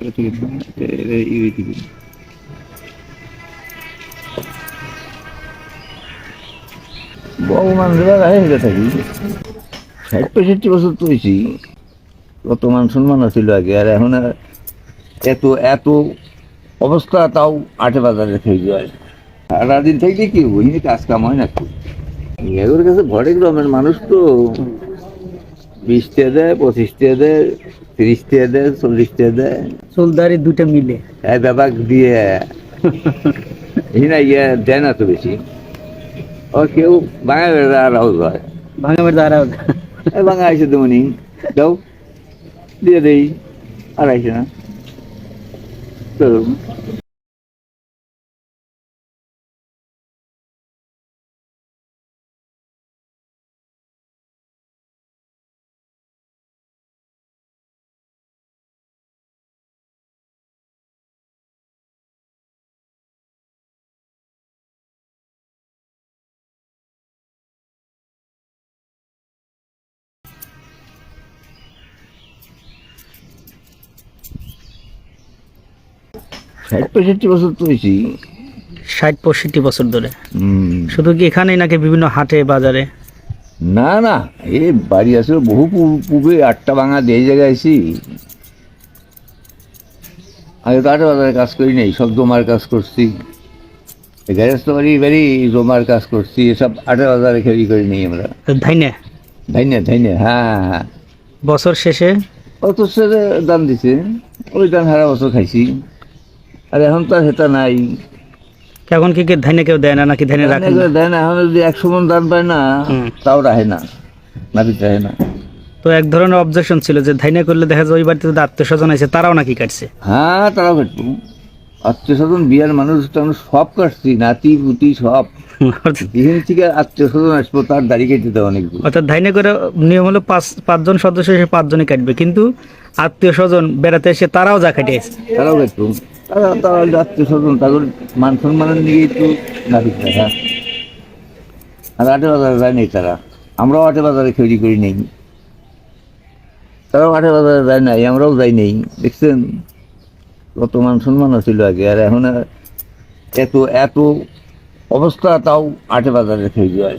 এটা থেকে এটা ইয়ে থেকে বহু মানুষরা রাহে থাকি। ষাট পঁয়ষট্টি বছর তো হয়েছি। কত মান সম্মান ছিল আগে, আর এখন এত এত অবস্থা তাও আটে বাজারে থেকে যায়। সারাদিন থেকে কি ওইনি কাজ কাম হয় না এগুলোর কাছে ঘরে গ্রামের মানুষ তো। বিশ টাকা দেয় পঁচিশ টাকা দেয় তিরিশ টাকা দেয় চল্লিশ টাকা দেয়। চুলদারি দুটো মিলে। এই ব্যাপার দিয়ে। হিনা ইয়ে দেয় না তো বেশি। ও কেউ ভাঙা বেড়া রাহুল হয়। ভাঙা দ্বারা এই ভাঙা আইসে তুমি দাও দিয়ে দেই। আর আইসে না। তো ষাট পঁয়ষট্টি বছর তো হয়েছি ষাট পঁয়ষট্টি বছর ধরে। শুধু কি এখানেই নাকি বিভিন্ন হাটে বাজারে? না না এ বাড়ি আসলে বহু পূর্বে আটটা ভাঙা দিয়ে জায়গায় আছি আগে তো আটটা বাজারে কাজ করি নাই সব জমার কাজ করছি। গ্যারেজ তো বাড়ি বাড়ি জমার কাজ করছি এসব আটটা বাজারে খেলি করি নেই আমরা। ধাইনে? ধাইনে ধাইনে হ্যাঁ হ্যাঁ বছর শেষে? অত দান দিছে ওই দান সারা বছর খাইছি। আর এখন তো সেটা নাই। এখন কি কি ধাইনে কেউ দেয় না নাকি ধাইনে রাখেন না? দেয় না এখন যদি একশো মন দান পায় না তাও রাখে না নাপিত রাখে না। তো এক ধরনের অবজেকশন ছিল যে ধাইনে করলে দেখা যায় ওই বাড়িতে যদি আত্মীয় স্বজন আছে তারাও নাকি কাটছে? হ্যাঁ তারাও কাটবো আত্মীয় স্বজন বিয়ার মানুষ তো আমরা সব কাটছি নাতি পুতি সব। যেখান থেকে আত্মীয় স্বজন আসব তার দাড়ি কেটে দেওয়া অনেক অর্থাৎ ধাইনে করে নিয়ম হলো পাঁচ পাঁচজন সদস্য এসে পাঁচজনই কাটবে কিন্তু আত্মীয় স্বজন বেড়াতে এসে তারাও যা কাটিয়েছে তারাও কাটবো। তারা তারা আত্মীয় স্বজন তাদের মান সম্মানের দিকেই তো নাপিত রাখা আর আটে বাজারে যায় নেই তারা। আমরাও আটে বাজারে খেলি করি নেই। তারাও আটে বাজারে যায় নাই আমরাও যাই নেই দেখছেন? কত মান সম্মান ছিল আগে আর এখন আর এত এত অবস্থা তাও আটে বাজারে খেয়ে যায়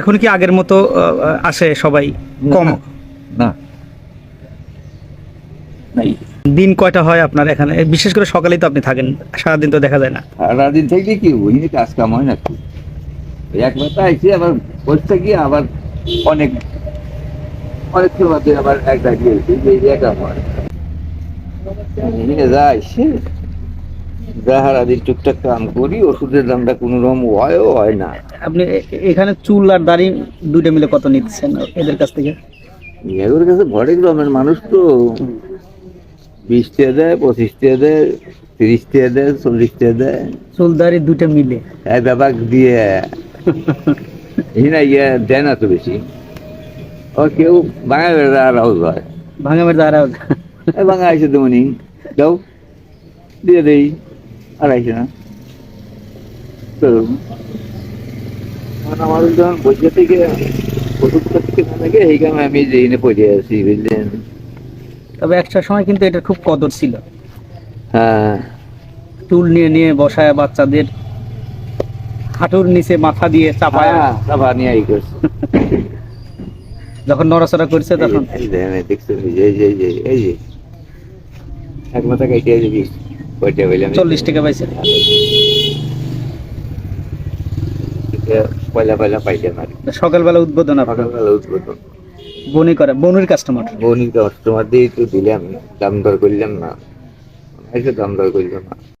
এখন কি আগের মতো আসে সবাই? কম? না। নাই। দিন কয়টা হয় আপনার এখানে? বিশেষ করে সকালেই তো আপনি থাকেন সারাদিন তো দেখা যায় না। সারাদিন থেকে কি ওইনি কাজ কাম হয় না ওই এক মাথা আইসি আবার বসতে গিয়ে আবার অনেক অনেক সময় আবার এক ডাকি হয়েছে যে এই একা হয়। যাই সে টুকটাক কাম করি ওষুধের দামটা কোনো রকম হয়ও হয় না। আপনি এখানে চুল আর দাড়ি দুইটা মিলে কত নিচ্ছেন এদের কাছ থেকে? এগুলোর কাছে ঘরে গ্রামের মানুষ তো বিশ টাকা দেয় পঁচিশ টাকা দেয় তিরিশ টাকা দেয় চল্লিশ দেয়। চুল দাড়ি দুইটা মিলে। এই ব্যাপার দিয়ে। এই না ইয়ে দেয় না তো বেশি। ও কেউ বাঙা বেড়া রাহুল হয়। ভাঙামের দ্বারা এই বাঙা আইসে তুমি দাও দিয়ে দেই। আর আইসে না। তো আমার যখন বসে থেকে ওষুধটা থেকে না লাগে এই কামে আমি যে এনে পড়ে আছি বুঝলেন? তবে একটা সময় কিন্তু এটা খুব কদর ছিল। হ্যাঁ। চুল নিয়ে নিয়ে বসায় বাচ্চাদের। হাঁটুর নিচে মাথা দিয়ে চাপায়। হ্যাঁ সবা নিয়ে করছে। যখন নড়াচড়া করছে তখন। চল্লিশ টাকা পাইছে। সকালবেলা উদ্বোধন সকালবেলা উদ্বোধন। বনি করে, বনির কাস্টমার বনির কাস্টমার দিয়ে একটু দিলাম, দাম দর করলাম না। এসে দাম দর করলাম না।